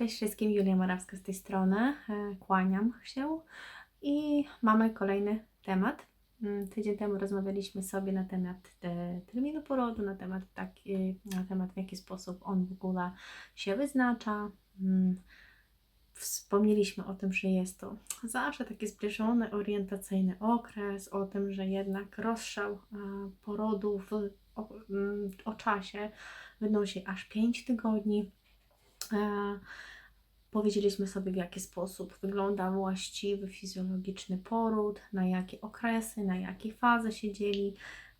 Cześć wszystkim, Julia Morawska z tej strony. E, Kłaniam się i mamy kolejny temat. Mm, Tydzień temu rozmawialiśmy sobie na temat e, terminu porodu, na temat, taki, na temat w jaki sposób on w ogóle się wyznacza. Mm, Wspomnieliśmy o tym, że jest to zawsze taki zbliżony, orientacyjny okres, o tym, że jednak rozstrzał e, porodu w, o, mm, o czasie wynosi aż 5 tygodni. Powiedzieliśmy sobie, w jaki sposób wygląda właściwy fizjologiczny poród, na jakie okresy, na jakie fazy się dzieli,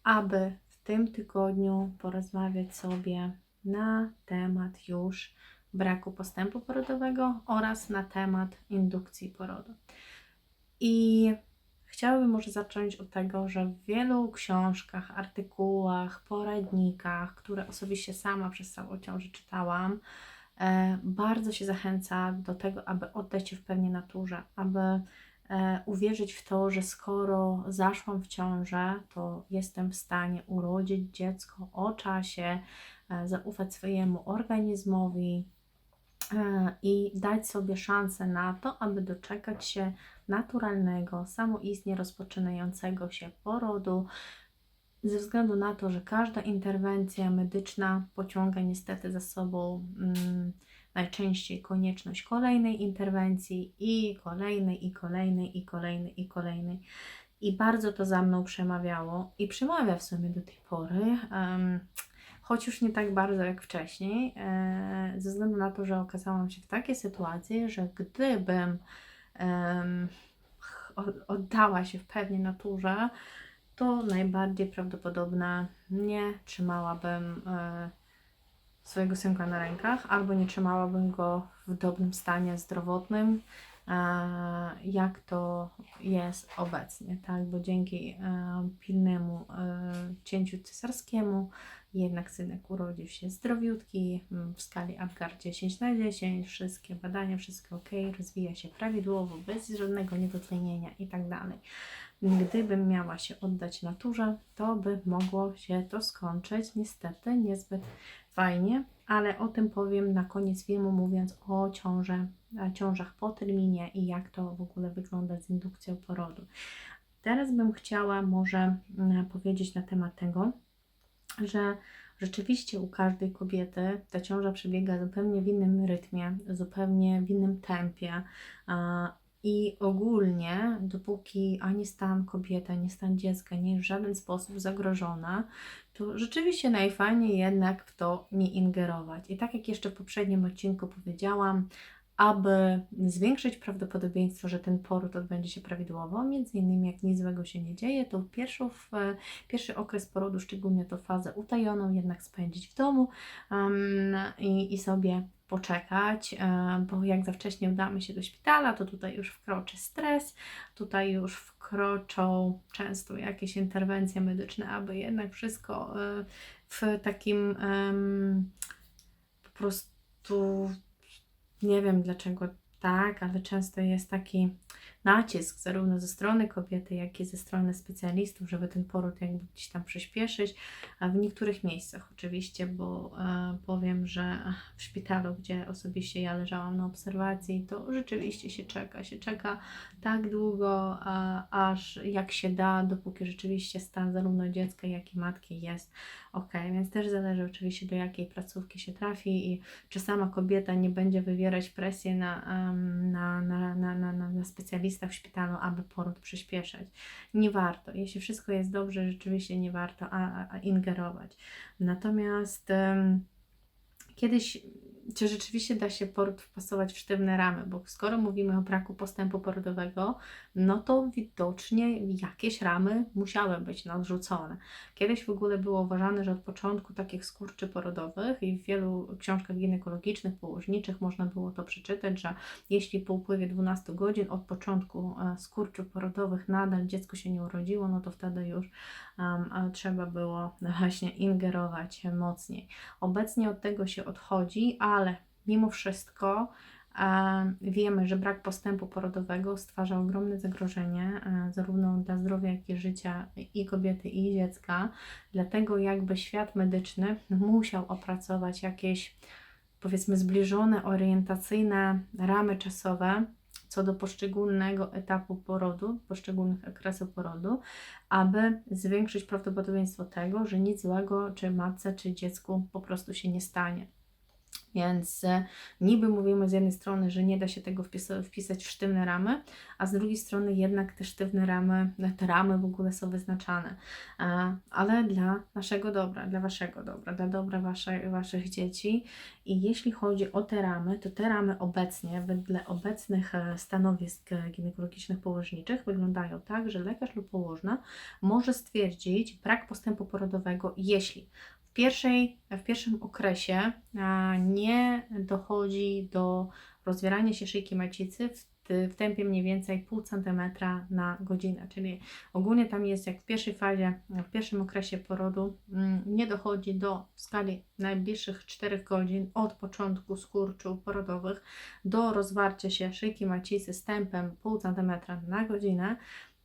aby w tym tygodniu porozmawiać sobie na temat już braku postępu porodowego oraz na temat indukcji porodu. I chciałabym może zacząć od tego, że w wielu książkach, artykułach, poradnikach, które osobiście sama przez całą ciążę czytałam, bardzo się zachęca do tego, aby oddać się w pełni naturze, aby e, uwierzyć w to, że skoro zaszłam w ciążę, to jestem w stanie urodzić dziecko o czasie, e, zaufać swojemu organizmowi e, i dać sobie szansę na to, aby doczekać się naturalnego, samoistnie rozpoczynającego się porodu, ze względu na to, że każda interwencja medyczna pociąga niestety za sobą mm, najczęściej konieczność kolejnej interwencji i kolejnej, i kolejnej, i kolejnej, i kolejnej. I bardzo to za mną przemawiało i przemawia w sumie do tej pory, em, choć już nie tak bardzo jak wcześniej, e, ze względu na to, że okazałam się w takiej sytuacji, że gdybym ch- oddała się w pewnej naturze, to najbardziej prawdopodobne nie trzymałabym e, swojego synka na rękach, albo nie trzymałabym go w dobrym stanie zdrowotnym, e, jak to jest obecnie, tak? Bo dzięki e, pilnemu cięciu cesarskiemu jednak synek urodził się zdrowiutki, m, w skali Apgar 10 na 10, wszystkie badania, wszystko ok, rozwija się prawidłowo, bez żadnego niedotlenienia i tak. Gdybym miała się oddać naturze, to by mogło się to skończyć niestety niezbyt fajnie, ale o tym powiem na koniec filmu, mówiąc o ciąży, e, ciążach po terminie i jak to w ogóle wygląda z indukcją porodu. Teraz bym chciała może mm, powiedzieć na temat tego, że rzeczywiście u każdej kobiety ta ciąża przebiega zupełnie w innym rytmie, zupełnie w innym tempie. I ogólnie, dopóki ani stan kobiety, ani stan dziecka nie jest w żaden sposób zagrożona, to rzeczywiście najfajniej jednak w to nie ingerować. I tak jak jeszcze w poprzednim odcinku powiedziałam, aby zwiększyć prawdopodobieństwo, że ten poród odbędzie się prawidłowo, między innymi jak nic złego się nie dzieje, to pierwszą, w, pierwszy okres porodu, szczególnie to fazę utajoną, jednak spędzić w domu um, i, i sobie poczekać, e, bo jak za wcześnie udamy się do szpitala, to tutaj już wkroczy stres, tutaj już wkroczą często jakieś interwencje medyczne, aby jednak wszystko e, w takim po prostu nie wiem dlaczego tak, ale często jest taki nacisk zarówno ze strony kobiety, jak i ze strony specjalistów, żeby ten poród jakby gdzieś tam przyspieszyć, a w niektórych miejscach oczywiście, bo e, powiem, że w szpitalu, gdzie osobiście ja leżałam na obserwacji, to rzeczywiście się czeka, się czeka tak długo, aż jak się da, dopóki rzeczywiście stan zarówno dziecka, jak i matki jest ok, więc też zależy oczywiście do jakiej placówki się trafi i czy sama kobieta nie będzie wywierać presji na, na, na, na, na, na, na specjalista w szpitalu, aby poród przyspieszać. Nie warto. Jeśli wszystko jest dobrze, rzeczywiście nie warto a, a, ingerować. Natomiast em, kiedyś czy rzeczywiście da się poród wpasować w sztywne ramy, bo skoro mówimy o braku postępu porodowego, no to widocznie jakieś ramy musiały być nadrzucone. Kiedyś w ogóle było uważane, że od początku takich skurczy porodowych i w wielu książkach ginekologicznych, położniczych można było to przeczytać, że jeśli po upływie 12 godzin od początku e, skurczy porodowych nadal dziecko się nie urodziło, no to wtedy już um, trzeba było właśnie ingerować mocniej. Obecnie od tego się odchodzi, ale mimo wszystko wiemy, że brak postępu porodowego stwarza ogromne zagrożenie zarówno dla zdrowia, jak i życia i kobiety, i dziecka. Dlatego jakby świat medyczny musiał opracować jakieś powiedzmy zbliżone orientacyjne ramy czasowe co do poszczególnego etapu porodu, poszczególnych okresów porodu, aby zwiększyć prawdopodobieństwo tego, że nic złego czy matce, czy dziecku po prostu się nie stanie. Więc e, niby mówimy z jednej strony, że nie da się tego wpis- wpisać w sztywne ramy, a z drugiej strony jednak te sztywne ramy, te ramy w ogóle są wyznaczane. E, Ale dla naszego dobra, dla Waszego dobra, dla dobra wasze, Waszych dzieci. I jeśli chodzi o te ramy, to te ramy obecnie, wedle obecnych e, stanowisk ginekologicznych położniczych, wyglądają tak, że lekarz lub położna może stwierdzić brak postępu porodowego, jeśli pierwszej, w pierwszym okresie nie dochodzi do rozwierania się szyjki macicy w, w tempie mniej więcej 0,5 cm na godzinę. Czyli ogólnie tam jest jak w pierwszej fazie, w pierwszym okresie porodu mm, nie dochodzi do w skali najbliższych 4 godzin od początku skurczu porodowych do rozwarcia się szyjki macicy z tempem 0,5 cm na godzinę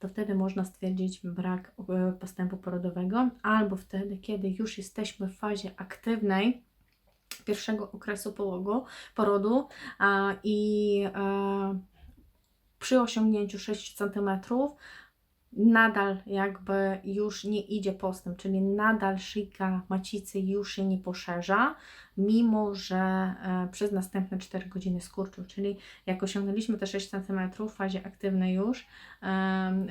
to wtedy można stwierdzić brak e, postępu porodowego, albo wtedy, kiedy już jesteśmy w fazie aktywnej pierwszego okresu połogu, porodu a, i e, przy osiągnięciu 6 cm nadal jakby już nie idzie postęp, czyli nadal szyjka macicy już się nie poszerza, mimo że e, przez następne 4 godziny skurczu, czyli jak osiągnęliśmy te 6 cm w fazie aktywnej już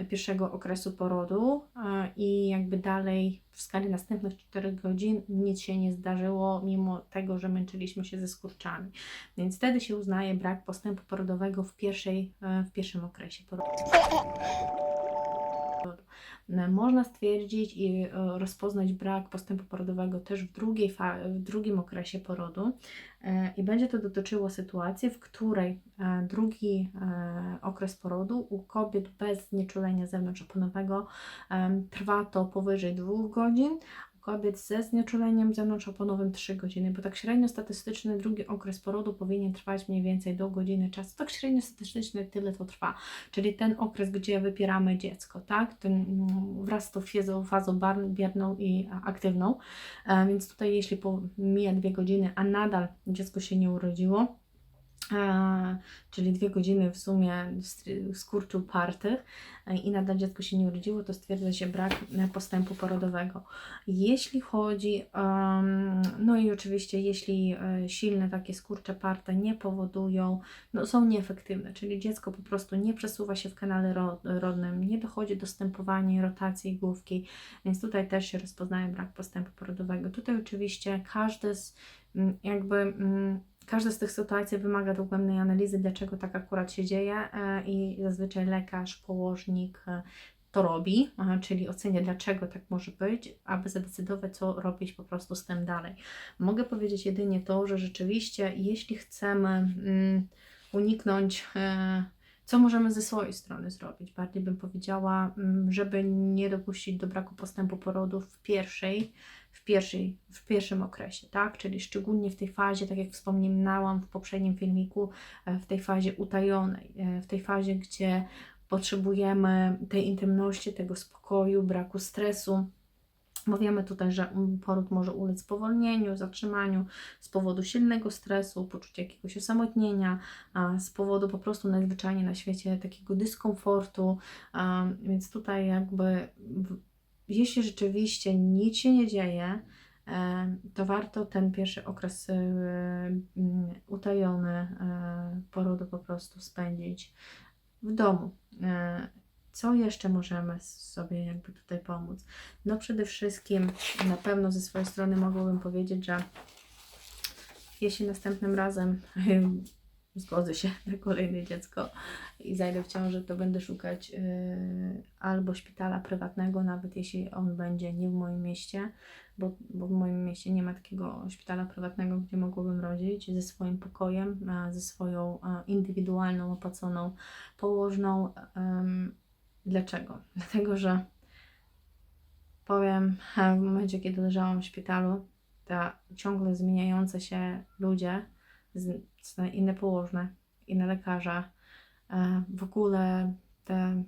pierwszego okresu porodu e, i jakby dalej w skali następnych 4 godzin nic się nie zdarzyło, mimo tego, że męczyliśmy się ze skurczami. Więc wtedy się uznaje brak postępu porodowego w, pierwszej, e, w pierwszym okresie porodu. E, Można stwierdzić i e, rozpoznać brak postępu porodowego też w, drugiej w drugim okresie porodu. E, i będzie to dotyczyło sytuacji, w której drugi okres porodu u kobiet bez znieczulenia em, trwa to powyżej 2 godzin, kobiet ze znieczuleniem zewnątrzoponowym 3 godziny, bo tak średnio statystyczny drugi okres porodu powinien trwać mniej więcej do godziny czasu. Tak średnio statystyczny tyle to trwa, czyli ten okres, gdzie wypieramy dziecko, tak? Ten, mm, wraz z tą fazą, fazą bierną i aktywną. E, Więc tutaj jeśli po, mija dwie godziny, a nadal dziecko się nie urodziło, e, czyli dwie godziny w sumie skurczu partych e, i nadal dziecko się nie urodziło, to stwierdza się brak e, postępu porodowego. Jeśli chodzi, no i oczywiście jeśli silne takie skurcze parte nie powodują, no są nieefektywne, czyli dziecko po prostu nie przesuwa się w kanale ro- rodnym, nie dochodzi do stępowania i rotacji główki, więc tutaj też się rozpoznaje brak postępu porodowego. Tutaj oczywiście każdy z jakby każda z tych sytuacji wymaga dogłębnej analizy, dlaczego tak akurat się dzieje e, i zazwyczaj lekarz, położnik e, to robi, e, czyli ocenia dlaczego tak może być, aby zadecydować co robić po prostu z tym dalej. Mogę powiedzieć jedynie to, że rzeczywiście jeśli chcemy mm, uniknąć co możemy ze swojej strony zrobić? Bardziej bym powiedziała, mm, żeby nie dopuścić do braku postępu porodu w pierwszej, w pierwszej, w pierwszym okresie, tak? Czyli szczególnie w tej fazie, tak jak wspomniałam w poprzednim filmiku, e, w tej fazie utajonej, e, w tej fazie, gdzie potrzebujemy tej intymności, tego spokoju, braku stresu. Bo wiemy tutaj, że mm, poród może ulec spowolnieniu, zatrzymaniu z powodu silnego stresu, poczucia jakiegoś osamotnienia, z powodu po prostu najzwyczajniej na świecie takiego dyskomfortu. Więc tutaj jakby, jeśli rzeczywiście nic się nie dzieje, to warto ten pierwszy okres e, mm, utajony e, porodu po prostu spędzić w domu. E, Co jeszcze możemy sobie jakby tutaj pomóc? No przede wszystkim na pewno ze swojej strony mogłabym powiedzieć, że jeśli następnym razem zgodzę się na kolejne dziecko i zajdę w ciążę, to będę szukać y, albo szpitala prywatnego, nawet jeśli on będzie nie w moim mieście, bo, bo w moim mieście nie ma takiego szpitala prywatnego, gdzie mogłabym rodzić ze swoim pokojem, ze swoją indywidualną, opłaconą położną. Dlaczego? Dlatego, że powiem, w momencie, kiedy leżałam w szpitalu, ta ciągle zmieniające się ludzie, inne położne, inne lekarze, e, w ogóle te,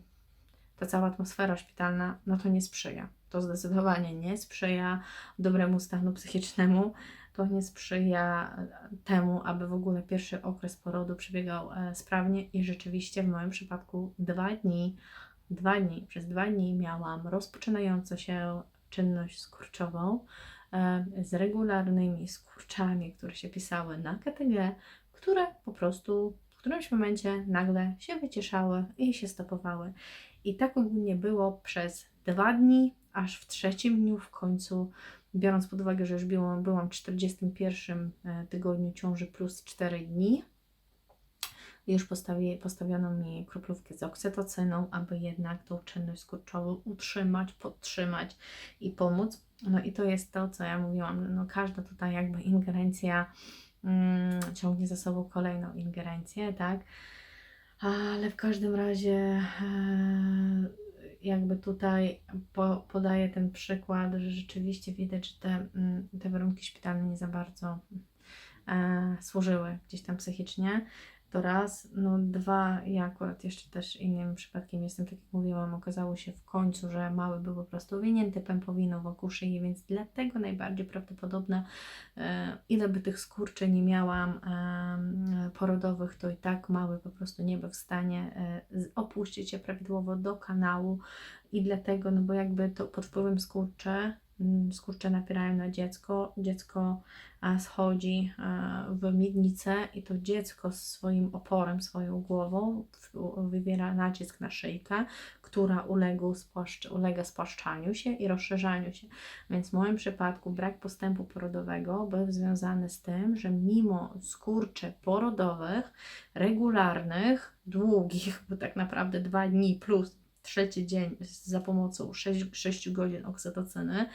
ta cała atmosfera szpitalna, no to nie sprzyja. To zdecydowanie nie sprzyja dobremu stanu psychicznemu. to nie sprzyja e, temu, aby w ogóle pierwszy okres porodu przebiegał e, sprawnie i rzeczywiście w moim przypadku dwa dni, dwa dni, przez dwa dni miałam rozpoczynającą się czynność skurczową z regularnymi skurczami, które się pisały na KTG, które po prostu w którymś momencie nagle się wycieszały i się stopowały. I tak ogólnie było przez dwa dni, aż w trzecim dniu w końcu, biorąc pod uwagę, że już byłam, byłam w 41 e, tygodniu ciąży plus 4 dni, już postawi, postawiono mi kroplówkę z oksytocyną, aby jednak tą czynność skurczową utrzymać, podtrzymać i pomóc. No i to jest to, co ja mówiłam, no każda tutaj jakby ingerencja mm, ciągnie za sobą kolejną ingerencję, tak? Ale w każdym razie e, jakby tutaj po, podaję ten przykład, że rzeczywiście widać, że te, mm, te warunki szpitalne nie za bardzo e, służyły gdzieś tam psychicznie. To raz, no dwa, ja akurat jeszcze też innym przypadkiem jestem, tak jak mówiłam, okazało się w końcu, że mały był po prostu owinięty pępowiną wokół szyi, więc dlatego najbardziej prawdopodobne, e, ile by tych skurczy nie miałam e, porodowych, to i tak mały po prostu nie był w stanie e, opuścić się prawidłowo do kanału. I dlatego, no bo jakby to pod wpływem skurcze, mm, skurcze napierają na dziecko, dziecko schodzi w miednicę i to dziecko z swoim oporem, swoją głową wywiera nacisk na szyjkę, która uległ spłaszcz, ulega spłaszczaniu się i rozszerzaniu się. Więc w moim przypadku brak postępu porodowego był związany z tym, że mimo skurczy porodowych, regularnych, długich, bo tak naprawdę dwa dni plus trzeci dzień za pomocą 6, 6 godzin oksytocyny,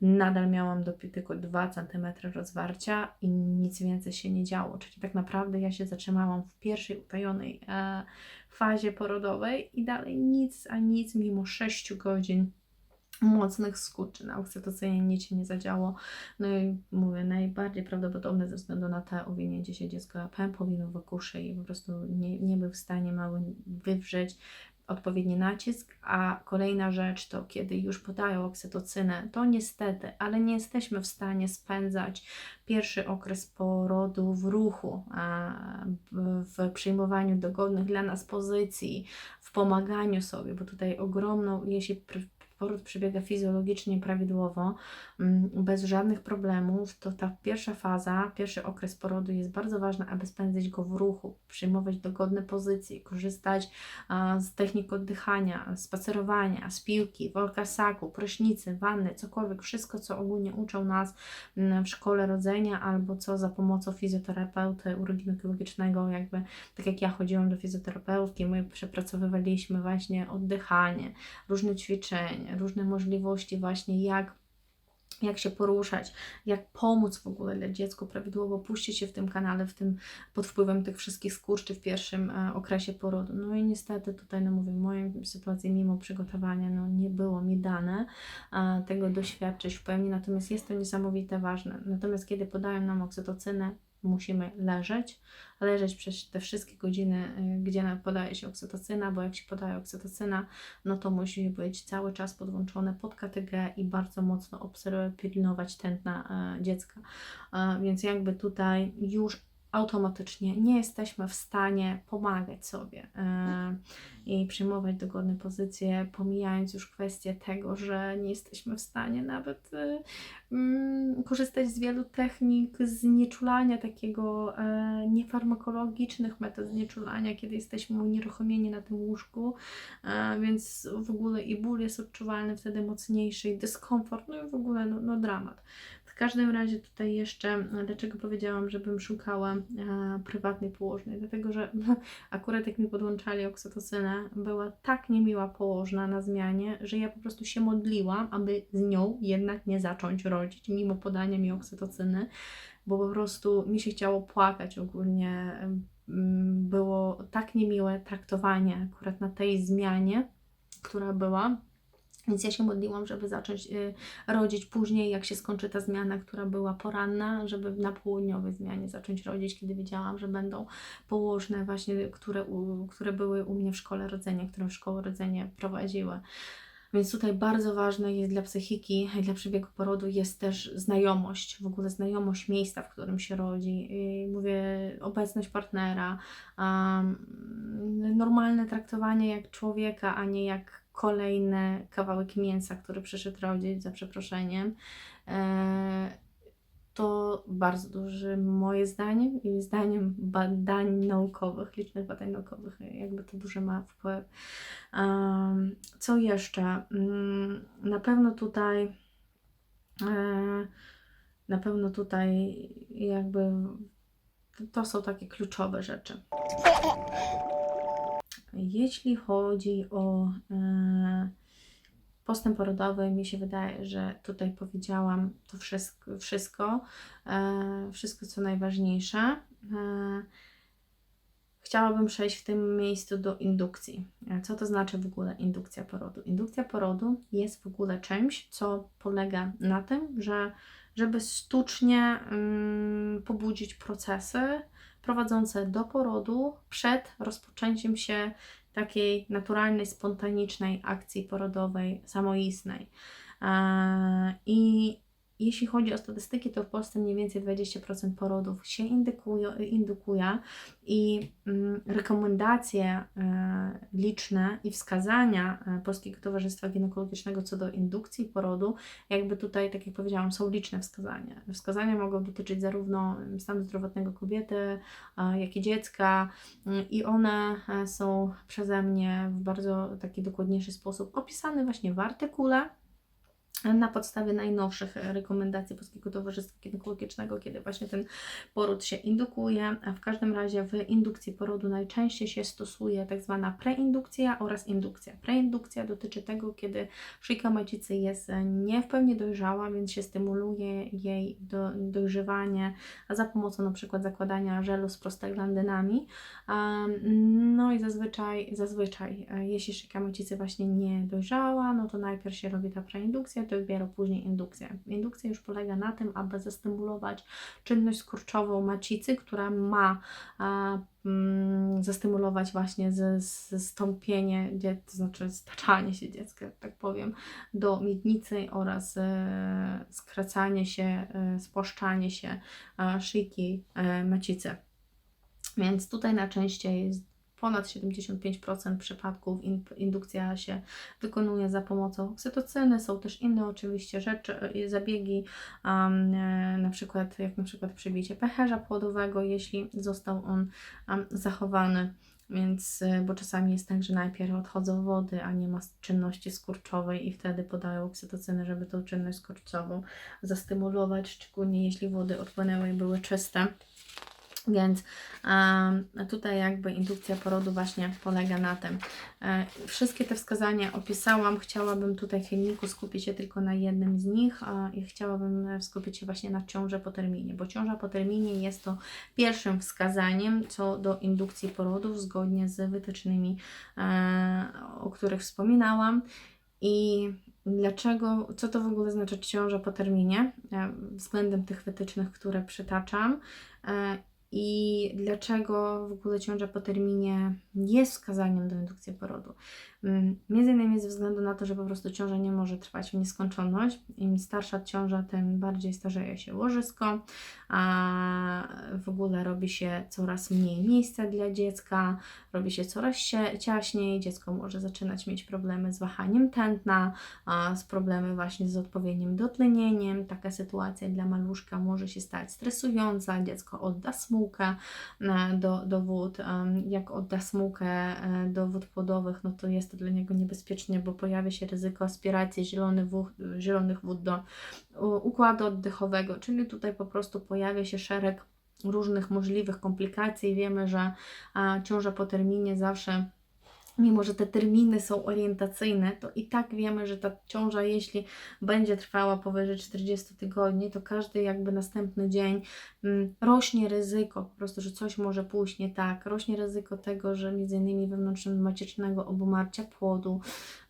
nadal miałam do, tylko 2 cm rozwarcia i nic więcej się nie działo. Czyli tak naprawdę ja się zatrzymałam w pierwszej utajonej e, fazie porodowej i dalej nic, a nic mimo 6 godzin mocnych skurczy na oksytocynie nic się nie zadziało. No i mówię, najbardziej prawdopodobne ze względu na to owinięcie się dziecka pępowiną wokół szyi. Po prostu nie, nie był w stanie mały wywrzeć odpowiedni nacisk, a kolejna rzecz to kiedy już podają oksytocynę, to niestety, ale nie jesteśmy w stanie spędzać pierwszy okres porodu w ruchu, w, przyjmowaniu dogodnych dla nas pozycji, w pomaganiu sobie, bo tutaj ogromną, jeśli poród przebiega fizjologicznie prawidłowo, mm, bez żadnych problemów, to ta pierwsza faza, pierwszy okres porodu jest bardzo ważny, aby spędzić go w ruchu, przyjmować dogodne pozycje, korzystać z technik oddychania, spacerowania, z piłki, wolkasaku, prysznicy, wanny, cokolwiek, wszystko, co ogólnie uczą nas mm, w szkole rodzenia, albo co za pomocą fizjoterapeuty uroginekologicznego, jakby tak jak ja chodziłam do fizjoterapeutki, my przepracowywaliśmy właśnie oddychanie, różne ćwiczenia, różne możliwości właśnie jak jak się poruszać, jak pomóc w ogóle dziecku prawidłowo puścić się w tym kanale, w tym pod wpływem tych wszystkich skurczy w pierwszym e, okresie porodu. No i niestety tutaj, no mówię, w mojej sytuacji mimo przygotowania, no nie było mi dane e, tego doświadczyć w pełni, natomiast jest to niesamowite ważne. Natomiast kiedy podają nam oksytocynę, musimy leżeć, leżeć przez te wszystkie godziny, y, gdzie podaje się oksytocyna, bo jak się podaje oksytocyna, no to musi być cały czas podłączone pod KTG i bardzo mocno obserwować, pilnować tętna e, dziecka. Więc jakby tutaj już automatycznie nie jesteśmy w stanie pomagać sobie e, i przyjmować dogodne pozycje, pomijając już kwestię tego, że nie jesteśmy w stanie nawet e, mm, korzystać z wielu technik znieczulania, takiego e, niefarmakologicznych metod znieczulania, kiedy jesteśmy unieruchomieni na tym łóżku, więc w ogóle i ból jest odczuwalny wtedy mocniejszy, i dyskomfort, no i w ogóle no, no dramat. Każdym razie tutaj jeszcze, dlaczego powiedziałam, żebym szukała e, prywatnej położnej, dlatego że akurat jak mi podłączali oksytocynę, była tak niemiła położna na zmianie, że ja po prostu się modliłam, aby z nią jednak nie zacząć rodzić, mimo podania mi oksytocyny, bo po prostu mi się chciało płakać ogólnie. Było tak niemiłe traktowanie akurat na tej zmianie, która była. Więc ja się modliłam, żeby zacząć y, rodzić później, jak się skończy ta zmiana, która była poranna, żeby na południowej zmianie zacząć rodzić, kiedy wiedziałam, że będą położne właśnie, które, u, które były u mnie w szkole rodzenia, które w szkołę rodzenie prowadziły. Więc tutaj bardzo ważne jest dla psychiki, i dla przebiegu porodu jest też znajomość, w ogóle znajomość miejsca, w którym się rodzi. Mówię, obecność partnera, um, normalne traktowanie jak człowieka, a nie jak kolejny kawałek mięsa, który przyszedł rodzić, za przeproszeniem. E, to bardzo duży, moje zdaniem i zdaniem badań naukowych, licznych badań naukowych, jakby to duży ma wpływ. Co jeszcze? Um, na pewno tutaj e, na pewno tutaj jakby to są takie kluczowe rzeczy. Jeśli chodzi o e, postęp porodowy, mi się wydaje, że tutaj powiedziałam to wszystko, wszystko, e, wszystko co najważniejsze. E, chciałabym przejść w tym miejscu do indukcji. Co to znaczy w ogóle indukcja porodu? Indukcja porodu jest w ogóle czymś, co polega na tym, że żeby sztucznie um, pobudzić procesy prowadzące do porodu przed rozpoczęciem się takiej naturalnej, spontanicznej akcji porodowej, samoistnej. I jeśli chodzi o statystyki, to w Polsce mniej więcej 20% porodów się indukuje, indukuje i mm, rekomendacje e, liczne i wskazania e, Polskiego Towarzystwa Ginekologicznego co do indukcji porodu, jakby tutaj, tak jak powiedziałam, są liczne wskazania. Wskazania mogą dotyczyć zarówno stanu zdrowotnego kobiety, jak i dziecka mm, i one e, są przeze mnie w bardzo taki dokładniejszy sposób opisane właśnie w artykule na podstawie najnowszych rekomendacji Polskiego Towarzystwa Ginekologicznego, kiedy właśnie ten poród się indukuje. W każdym razie w indukcji porodu najczęściej się stosuje tak zwana preindukcja oraz indukcja. Preindukcja dotyczy tego, kiedy szyjka macicy jest nie w pełni dojrzała, więc się stymuluje jej do, dojrzewanie za pomocą przykład zakładania żelu z prostaglandynami. No i zazwyczaj, zazwyczaj jeśli szyjka macicy właśnie nie dojrzała, no to najpierw się robi ta preindukcja, to dopiero później indukcja. Indukcja już polega na tym, aby zastymulować czynność skurczową macicy, która ma a, mm, zastymulować właśnie zastąpienie, to znaczy staczanie się dziecka, tak powiem, do miednicy oraz e, skracanie się, e, spłaszczanie się e, szyjki e, macicy. Więc tutaj na częściej jest ponad 75% przypadków indukcja się wykonuje za pomocą oksytocyny. Są też inne oczywiście rzeczy, e, zabiegi, um, na przykład jak na przykład przebicie pęcherza płodowego, jeśli został on um, zachowany. Więc, e, bo czasami jest tak, że najpierw odchodzą wody, a nie ma czynności skurczowej i wtedy podają oksytocyny, żeby tą czynność skurczową zastymulować, szczególnie jeśli wody odpłynęły i były czyste. Więc tutaj jakby indukcja porodu właśnie polega na tym. E, wszystkie te wskazania opisałam. Chciałabym tutaj w filmiku skupić się tylko na jednym z nich i chciałabym skupić się właśnie na ciąży po terminie, bo ciąża po terminie jest to pierwszym wskazaniem co do indukcji porodów zgodnie z wytycznymi, e, o których wspominałam. I dlaczego, co to w ogóle znaczy ciąża po terminie, e, względem tych wytycznych, które przytaczam. I dlaczego w ogóle ciąża po terminie jest wskazaniem do indukcji porodu. Mm, między innymi ze względu na to, że po prostu ciąża nie może trwać w nieskończoność. Im starsza ciąża, tym bardziej starzeje się łożysko, a w ogóle robi się coraz mniej miejsca dla dziecka, robi się coraz ciaśniej, dziecko może zaczynać mieć problemy z wahaniem tętna, z problemy właśnie z odpowiednim dotlenieniem. Taka sytuacja dla maluszka może się stać stresująca, dziecko odda smułkę e, do, do wód. Jak odda smułkę e, do wód płodowych, no to jest to dla niego niebezpiecznie, bo pojawia się ryzyko aspiracji zielonych wód, zielonych wód do układu oddechowego, czyli tutaj po prostu pojawia się szereg różnych możliwych komplikacji. Wiemy, że a, ciąża po terminie zawsze mimo że te terminy są orientacyjne, to i tak wiemy, że ta ciąża, jeśli będzie trwała powyżej 40 tygodni, to każdy jakby następny dzień mm, rośnie ryzyko po prostu, że coś może pójść nie tak, rośnie ryzyko tego, że między innymi wewnątrzmaciecznego obumarcia płodu.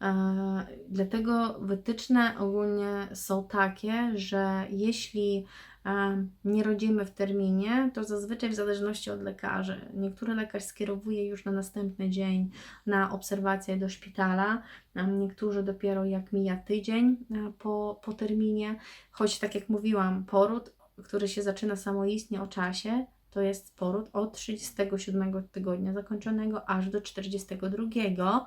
E, dlatego wytyczne ogólnie są takie, że jeśli nie rodzimy w terminie, to zazwyczaj w zależności od lekarzy. Niektóry lekarz skierowuje już na następny dzień na obserwację do szpitala, niektórzy dopiero jak mija tydzień po, po terminie, choć tak jak mówiłam, poród, który się zaczyna samoistnie o czasie, to jest poród od 37 tygodnia zakończonego aż do 42,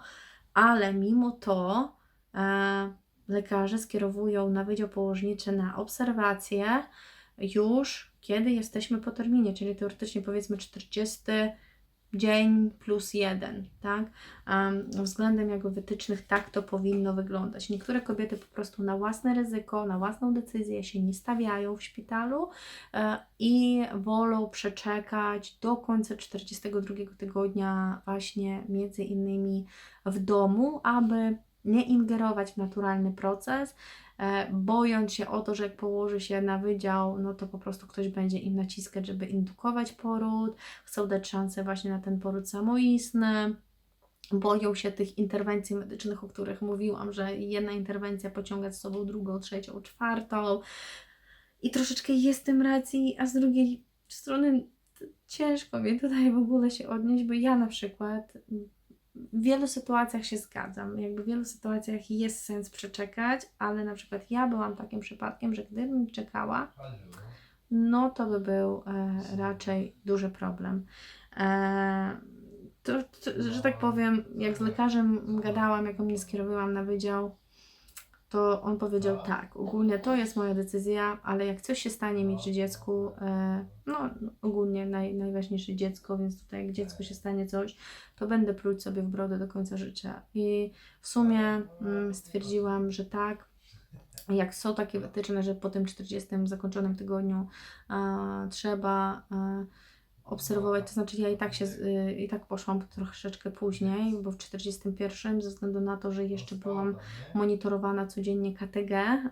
ale mimo to e, lekarze skierowują na wydział położniczy na obserwację już kiedy jesteśmy po terminie, czyli teoretycznie powiedzmy 40 dzień plus jeden, tak? Um, względem jego wytycznych tak to powinno wyglądać. Niektóre kobiety po prostu na własne ryzyko, na własną decyzję się nie stawiają w szpitalu e, i wolą przeczekać do końca 42 tygodnia właśnie między innymi w domu, aby nie ingerować w naturalny proces, bojąc się o to, że jak położy się na wydział, no to po prostu ktoś będzie im naciskać, żeby indukować poród, chcą dać szansę właśnie na ten poród samoistny. Boją się tych interwencji medycznych, o których mówiłam, że jedna interwencja pociąga z sobą drugą, trzecią, czwartą. I troszeczkę jest tym racji, a z drugiej strony ciężko mi tutaj w ogóle się odnieść, bo ja na przykład w wielu sytuacjach się zgadzam. Jakby w wielu sytuacjach jest sens przeczekać, ale na przykład ja byłam takim przypadkiem, że gdybym czekała, no to by był e, raczej duży problem. E, to, to, że tak powiem, jak z lekarzem gadałam, jak mnie skierowałam na wydział, to on powiedział tak, ogólnie to jest moja decyzja, ale jak coś się stanie mi czy dziecku, e, no ogólnie naj, najważniejsze dziecko, więc tutaj jak dziecku się stanie coś, to będę pluć sobie w brodę do końca życia. I w sumie mm, stwierdziłam, że tak, jak są takie wytyczne, że po tym 40 zakończonym tygodniu e, trzeba e, obserwować, to znaczy ja i tak się, y, i tak poszłam troszeczkę później, bo w 41 ze względu na to, że jeszcze byłam monitorowana codziennie KTG, e,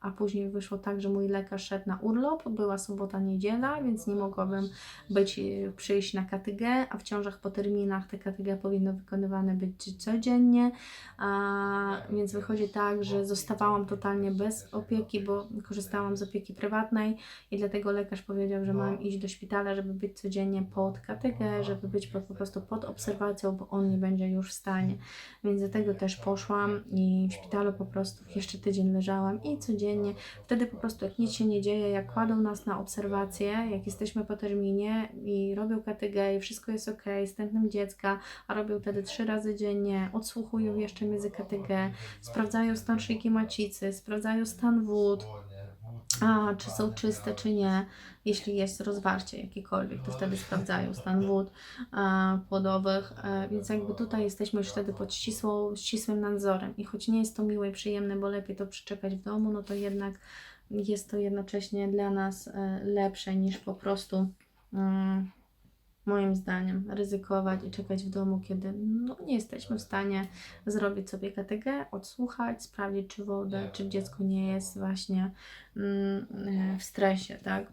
a później wyszło tak, że mój lekarz szedł na urlop, była sobota, niedziela, więc nie mogłabym być, e, przyjść na KTG, a w ciążach po terminach te KTG powinny wykonywane być codziennie, a, więc wychodzi tak, że zostawałam totalnie bez opieki, bo korzystałam z opieki prywatnej i dlatego lekarz powiedział, że mam iść do szpitala, żeby być codziennie pod KTG, żeby być po, po prostu pod obserwacją, bo on nie będzie już w stanie. Więc dlatego też poszłam i w szpitalu po prostu jeszcze tydzień leżałam i codziennie, wtedy po prostu jak nic się nie dzieje, jak kładą nas na obserwację, jak jesteśmy po terminie i robią KTG i wszystko jest ok, z tętnem dziecka, a robią wtedy trzy razy dziennie, odsłuchują jeszcze między KTG, sprawdzają stan szyjki macicy, sprawdzają stan wód, a, czy są czyste, czy nie. Jeśli jest rozwarcie jakiekolwiek, to wtedy sprawdzają stan wód e, płodowych, e, więc jakby tutaj jesteśmy już wtedy pod ścisłą, ścisłym nadzorem i choć nie jest to miłe i przyjemne, bo lepiej to przeczekać w domu, no to jednak jest to jednocześnie dla nas e, lepsze niż po prostu mm, moim zdaniem ryzykować i czekać w domu, kiedy no, nie jesteśmy w stanie zrobić sobie KTG, odsłuchać, sprawdzić czy wodę, czy dziecko nie jest właśnie mm, e, w stresie, tak?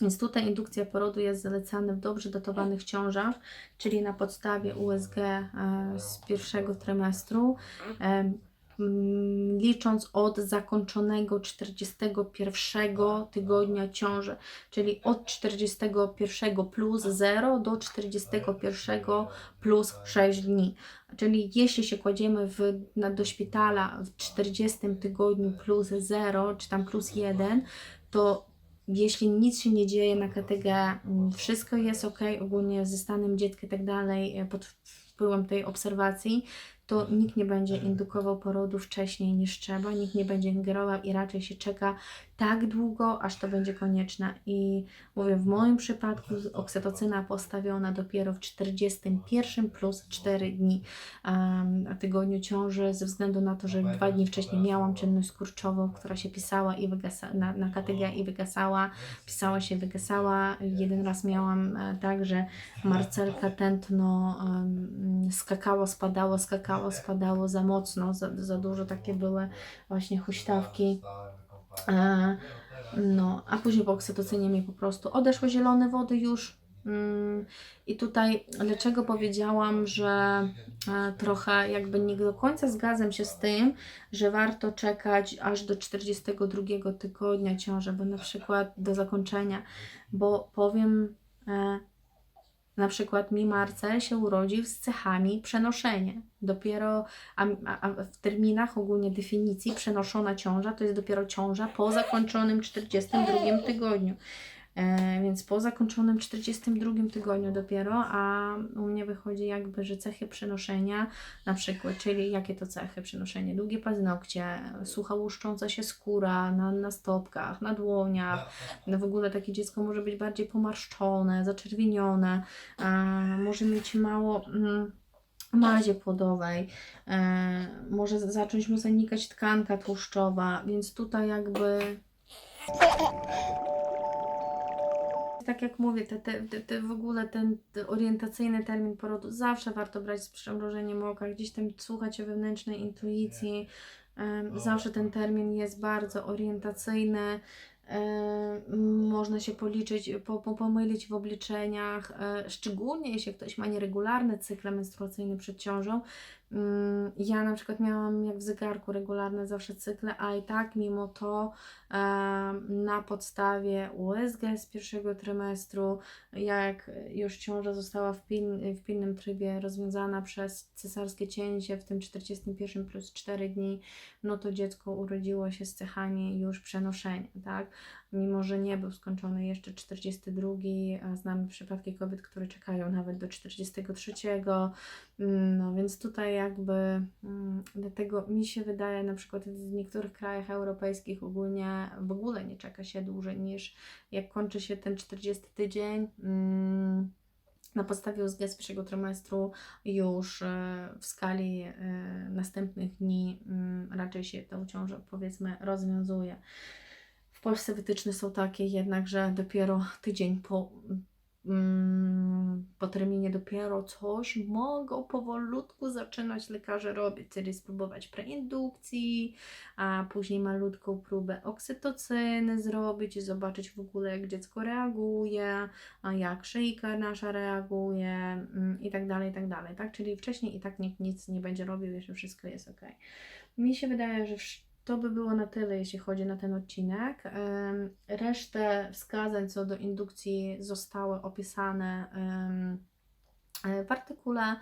Więc tutaj indukcja porodu jest zalecana w dobrze datowanych ciążach, czyli na podstawie USG e, z pierwszego trymestru, licząc od zakończonego 41 tygodnia ciąży, czyli od 41 plus 0 do 41 plus 6 dni. Czyli jeśli się kładziemy w, na, do szpitala w 40 tygodniu plus 0, czy tam plus 1, to jeśli nic się nie dzieje na KTG, mm, wszystko jest ok, ogólnie ze stanem dziecka i tak dalej, e, pod wpływem tej obserwacji, to nikt nie będzie indukował porodu wcześniej niż trzeba, nikt nie będzie ingerował i raczej się czeka tak długo, aż to będzie konieczne. I mówię, w moim przypadku oksytocyna postawiona dopiero w 41 plus 4 dni um, na tygodniu ciąży, ze względu na to, że dwa dni wcześniej miałam czynność skurczową, która się pisała i wygasa, na, na KTG i wygasała, pisała się, wygasała. Jeden raz miałam e, tak, że Marcelka tętno um, skakało, spadało, skakało, spadało za mocno, za, za dużo takie były właśnie huśtawki. E, no, a później po oksytocynie mi po prostu odeszły zielone wody już. Mm, I tutaj, dlaczego powiedziałam, że e, trochę jakby nie do końca zgadzam się z tym, że warto czekać aż do 42 tygodnia ciąży, bo na przykład do zakończenia, bo powiem, e, na przykład mi Marcel się urodził z cechami przenoszenia. Dopiero a, a w terminach ogólnie definicji przenoszona ciąża to jest dopiero ciąża po zakończonym 42 tygodniu. E, więc po zakończonym 42 tygodniu dopiero, a u mnie wychodzi jakby, że cechy przenoszenia, na przykład, czyli jakie to cechy przenoszenia? Długie paznokcie, sucha łuszcząca się skóra na, na stopkach, na dłoniach, no w ogóle takie dziecko może być bardziej pomarszczone, zaczerwienione, e, może mieć mało... Mm, mazie płodowej, e, może zacząć mu zanikać tkanka tłuszczowa, więc tutaj jakby tak jak mówię, te, te, te, w ogóle ten te orientacyjny termin porodu zawsze warto brać z przymrożeniem oka, gdzieś tam słuchać o wewnętrznej intuicji. Em, Zawsze ten termin jest bardzo orientacyjny. Można się policzyć, po, po, pomylić w obliczeniach, e, szczególnie jeśli ktoś ma nieregularne cykle menstruacyjne przed ciążą. Mm, Ja na przykład miałam jak w zegarku regularne zawsze cykle, a i tak mimo to na podstawie USG z pierwszego trymestru, jak już ciąża została w, piln, w pilnym trybie rozwiązana przez cesarskie cięcie w tym 41 plus 4 dni, no to dziecko urodziło się z cechami już przenoszenia, tak? Mimo, że nie był skończony jeszcze 42, a znamy przypadki kobiet, które czekają nawet do 43. Mm, No więc tutaj jakby mm, dlatego mi się wydaje na przykład w niektórych krajach europejskich ogólnie w ogóle nie czeka się dłużej niż jak kończy się ten 40 tydzień. mm, Na podstawie USG z pierwszego trymestru już e, w skali e, następnych dni raczej się tą ciążę powiedzmy rozwiązuje. Polsce wytyczne są takie jednak, że dopiero tydzień po, mm, po terminie dopiero coś mogą powolutku zaczynać lekarze robić, czyli spróbować preindukcji, a później malutką próbę oksytocyny zrobić i zobaczyć w ogóle jak dziecko reaguje, a jak szyjka nasza reaguje mm, i tak dalej, i tak dalej, tak? Czyli wcześniej i tak nikt nic nie będzie robił, jeśli wszystko jest ok. Mi się wydaje, że to by było na tyle, jeśli chodzi na ten odcinek. Resztę wskazań co do indukcji zostały opisane e, w artykule.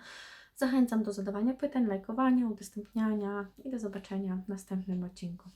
Zachęcam do zadawania pytań, lajkowania, udostępniania i do zobaczenia w następnym odcinku.